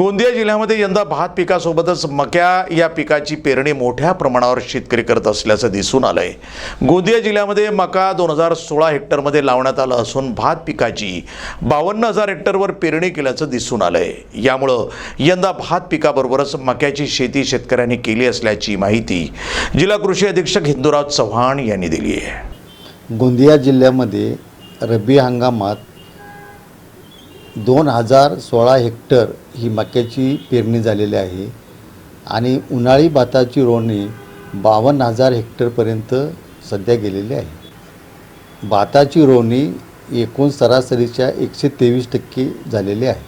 गोंदिया जिल्ह्यामध्ये यंदा भात पिकासोबतच मक्या या पिकाची पेरणी मोठ्या प्रमाणावर शेतकरी करत असल्याचं दिसून आलं आहे गोंदिया जिल्ह्यामध्ये मका दोन हजार सोळा हेक्टरमध्ये लावण्यात आलं असून भात पिकाची बावन्न हजार हेक्टरवर पेरणी केल्याचं दिसून आलं आहे यामुळं यंदा भात पिकाबरोबरच मक्याची शेती शेतकऱ्यांनी केली असल्याची माहिती जिल्हा कृषी अधीक्षक हिंदूराव चव्हाण यांनी दिली आहे. गोंदिया जिल्ह्यामध्ये रब्बी हंगामात दोन हजार सोळा हेक्टर ही मक्याची पेरणी झालेली आहे आणि उन्हाळी भाताची रोवणी बावन्न हजार हेक्टरपर्यंत सध्या गेलेली आहे. भाताची रोवणी एकूण सरासरीच्या एकशे तेवीस टक्के झालेली आहे.